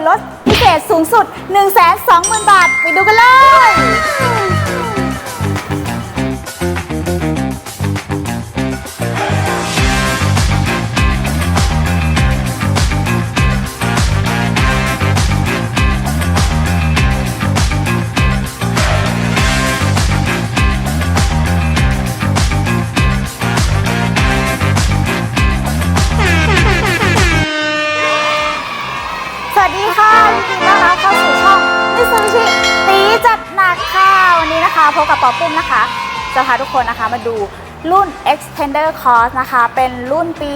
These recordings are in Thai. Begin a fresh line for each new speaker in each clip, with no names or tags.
วนลดพิเศษสูงสุด 1 2 0 0 0 0 บาท ไปดูกันเลย พบกับปอปุ้มนะคะ จะพาทุกคนนะคะมาดูรุ่น Extender Course นะคะ เป็นรุ่นปี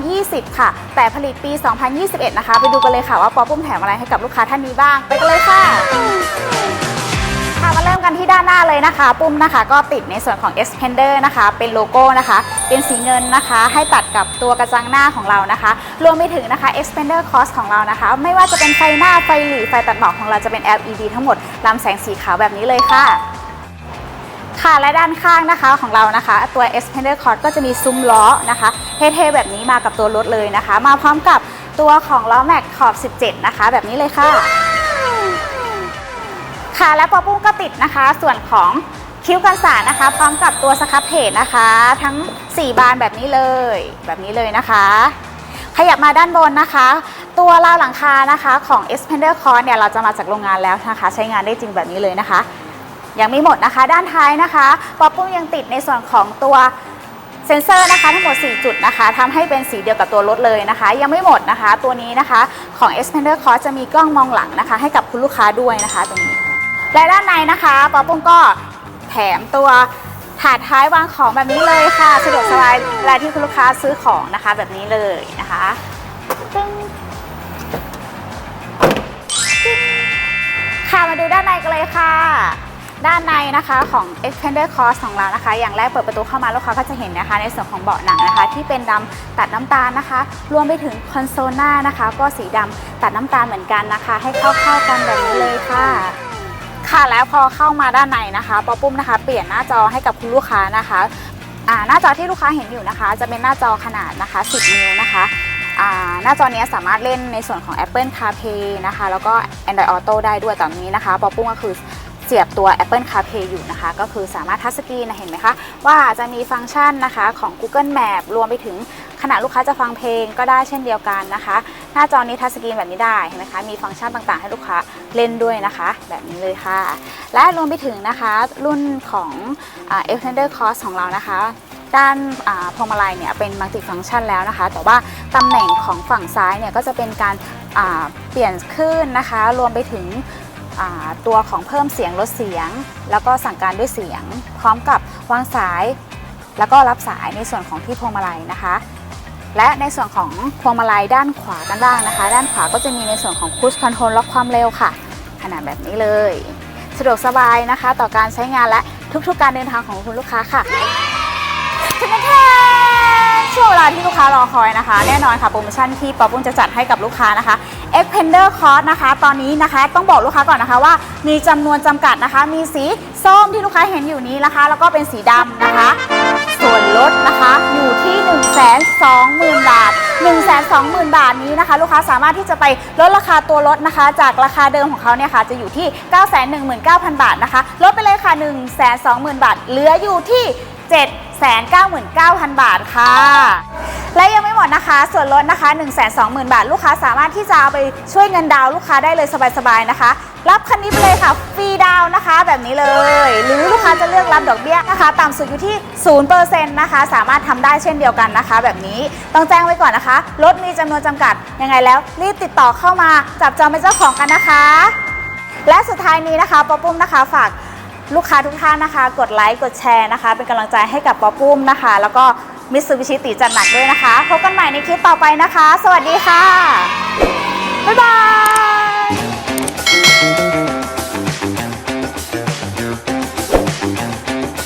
2020 ค่ะ แต่ผลิตปี 2021 นะคะ ไปดูกันเลยค่ะว่าปอปุ้มแถมอะไรให้กับลูกค้าท่านนี้บ้าง ไปกันเลยค่ะค่ะมาเริ่มกันที่ด้านหน้าเลยนะคะ ปุ้มนะคะ ก็ติดในส่วนของ Expander นะคะ เป็นโลโก้นะคะ เป็นสีเงินนะคะ ให้ตัดกับตัวกระจังหน้าของเรานะคะ รวมไปถึงนะคะ Expander Cross ของเรานะคะ ไม่ว่าจะเป็นไฟหน้าไฟหลีไฟตัดหมอกของเราจะเป็น LED ทั้งหมดลำแสงสีขาวแบบนี้เลยค่ะ ค่ะและด้านข้างนะคะของเรานะคะ ตัว Expander Cross ก็จะมีซุ้มล้อนะคะเท่ๆแบบนี้มากับตัวรถเลยนะคะ มาพร้อมกับตัวของล้อแม็กขอบ 17 นะคะ แบบนี้เลยค่ะ ค่ะและปอปุ้มก็ติดนะคะ ส่วนของคิ้วกันสาดนะคะ พร้อมกับตัวสครับเพจนะคะ ทั้ง 4 บานแบบนี้เลย แบบนี้เลยนะคะ ขยับมาด้านบนนะคะ ตัวราวหลังคานะคะของ Expander Cross เนี่ยเราจะมาจากโรงงานแล้วนะคะ ใช้งานได้จริงแบบนี้เลยนะคะ ยังไม่หมดนะคะ ด้านท้ายนะคะปอปุ้มยังติดในส่วนของตัวเซ็นเซอร์นะคะทั้งหมด 4 จุดนะคะทำให้เป็นสีเดียวกับตัวรถเลยนะคะ ยังไม่หมดนะคะ ตัวนี้นะคะของ Expander Cross จะมีกล้องมองหลังนะคะ ให้กับคุณลูกค้าด้วยนะคะตรงนี้ และด้านในนะคะปอปุ้มก็แถมตัวถาดท้ายวางของแบบนี้เลยค่ะ สะดวกสบายเวลาที่คุณลูกค้าซื้อของนะคะแบบนี้เลยนะคะตึ้งค่ะมาดูด้านในกันเลยค่ะ ด้านในนะคะของ Extender Cross ของเรานะคะ อย่างแรกเปิดประตูเข้ามาลูกค้าก็จะเห็นนะคะ ในส่วนของเบาะหนังนะคะ ที่เป็นดำตัดน้ำตาลนะคะ รวมไปถึงคอนโซลหน้านะคะ ก็สีดำตัดน้ำตาลเหมือนกันนะคะ ให้เข้าๆกันแบบนี้เลยค่ะค่ะแล้วพอเข้ามาด้านในนะคะปอปุ้มนะคะ เปลี่ยนหน้าจอให้กับคุณลูกค้านะคะหน้าจอที่ลูกค้าเห็นอยู่นะคะ จะเป็นหน้าจอขนาดนะคะ 10 นิ้วนะคะหน้าจอนี้สามารถเล่นในส่วนของ Apple CarPlay นะคะ แล้วก็ Android Auto ได้ด้วยตอนนี้นะคะปอปุ้มก็คือ สียบตัว Apple CarPlay อยู่นะคะ ก็คือสามารถทัชสกรีนนะเห็นไหมคะ ว่าจะมีฟังก์ชันนะคะของ Google Map รวมไปถึงขณะลูกค้าจะฟังเพลงก็ได้เช่นเดียวกันนะคะ หน้าจอนี้ทัชสกรีนแบบนี้ได้เห็นไหมคะมีฟังก์ชันต่างๆ ให้ลูกค้าเล่นด้วยนะคะ แบบนี้เลยค่ะ และรวมไปถึงนะคะรุ่นของอ่า Extender Cross ของเรานะคะด้านพวงมาลัยเนี่ยเป็นมัลติฟังก์ชันแล้วนะคะ แต่ว่าตำแหน่งของฝั่งซ้ายเนี่ยก็จะเป็นการเปลี่ยนคลื่นนะคะ รวมไปถึง ตัวของเพิ่มเสียงลดเสียง แล้วก็สั่งการด้วยเสียง พร้อมกับวางสาย แล้วก็รับสายในส่วนของที่พวงมาลัยนะคะ และในส่วนของพวงมาลัยด้านขวากันบ้างนะคะ ด้านขวาก็จะมีในส่วนของพุชคอนโทรลล็อกความเร็วค่ะ ขนาดแบบนี้เลย สะดวกสบายนะคะ ต่อการใช้งานและทุกๆการเดินทางของคุณลูกค้าค่ะทนแทช่วงเวลาที่ ค้ารอคอยนะคะ แน่นอนค่ะโปรโมชั่นที่ป๊อปปุ้มจะจัดให้กับลูกค้านะคะ e x p e n d e r Cost นะคะ ตอนนี้นะคะต้องบอกลูกค้าก่อนนะคะว่า มีจำนวนจำกัดนะคะ มีสีส้มที่ลูกค้าเห็นอยู่นี้นะคะ แล้วก็เป็นสีดำนะคะ ส่วนลดนะคะอยู่ที่ 1 2 0 0 0 0 บาท 1 2 0 0 0 0 บาทนี้นะคะ ลูกค้าสามารถที่จะไปลดราคาตัวรถนะคะ จากราคาเดิมของเขาเนี่ยค่ะจะอยู่ที่ 919,000 บาทนะคะลดไปเลยค่ะ 1 2 0 0 0 0 บาท เหลืออยู่ที่799,000 บาทค่ะ และยังไม่หมดนะคะ ส่วนลดนะคะ 1 2 0 0 0 0 บาท ลูกค้าสามารถที่จะเอาไปช่วยเงินดาวลูกค้าได้เลยสบายๆนะคะ รับคันนี้ไปเลยค่ะฟรีดาวนะคะ แบบนี้เลย หรือลูกค้าจะเลือกรับดอกเบี้ยนะคะต่ำสุดอยู่ที่0%นะคะ สามารถทำได้เช่นเดียวกันนะคะ แบบนี้ต้องแจ้งไว้ก่อนนะคะรถมีจำนวนจำกัดยังไงแล้ว รีบติดต่อเข้ามาจับจองเป็นเจ้าของกันนะคะ และสุดท้ายนี้นะคะปอปุ้มนะคะฝากลูกค้าทุกท่านนะคะ กดไลค์กดแชร์นะคะ เป็นกำลังใจให้กับปอปุ้มนะคะ แล้วก็ มิสซูบิชิตีจัดหนักด้วยนะคะ พบกันใหม่ในคลิปต่อไปนะคะ สวัสดีค่ะ บ๊ายบาย